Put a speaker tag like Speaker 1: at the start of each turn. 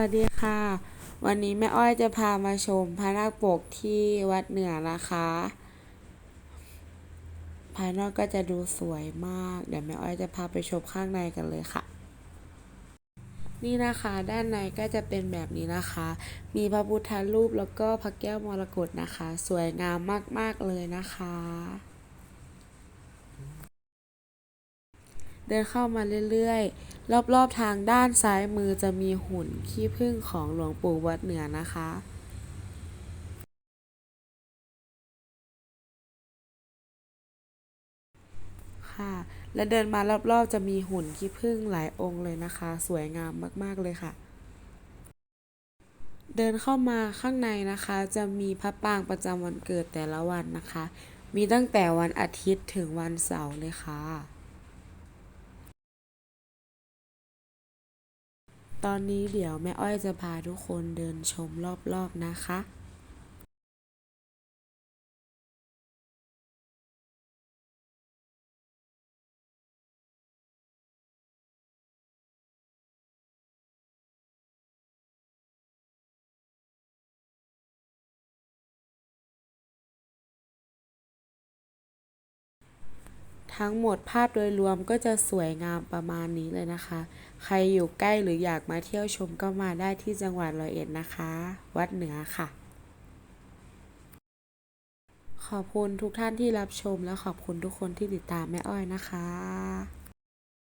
Speaker 1: วัสดีค่ะ วันนี้แม่อ้อยจะพามาชมพระนาคปกที่วัดเหนือนะคะ ภายนอกก็จะดูสวยมาก เดี๋ยวแม่อ้อยจะพาไปชมข้างในกันเลยค่ะ นี่นะคะด้านในก็จะเป็นแบบนี้นะคะ มีพระพุทธรูปแล้วก็พระแก้วมรกตนะคะ สวยงามมากๆเลยนะคะ เดินเข้ามาเรื่อยๆ รอบๆทางด้านซ้ายมือจะมีหุ่นขี้ผึ้งของหลวงปู่วัดเหนือนะคะค่ะและเดินมารอบๆจะมีหุ่นขี้ผึ้งหลายองค์เลยนะคะ สวยงามมากๆเลยค่ะ เดินเข้ามาข้างในนะคะ จะมีพระปางประจำวันเกิดแต่ละวันนะคะ มีตั้งแต่วันอาทิตย์ถึงวันเสาร์เลยค่ะ ตอนนี้เดี๋ยวแม่อ้อยจะพาทุกคนเดินชมรอบๆนะคะ ทั้งหมดภาพโดยรวมก็จะสวยงามประมาณนี้เลยนะคะ ใครอยู่ใกล้หรืออยากมาเที่ยวชมก็มาได้ที่จังหวัดร้อยเอ็ดนะคะ วัดเหนือค่ะ ขอบคุณทุกท่านที่รับชมและขอบคุณทุกคนที่ติดตามแม่อ้อยนะคะ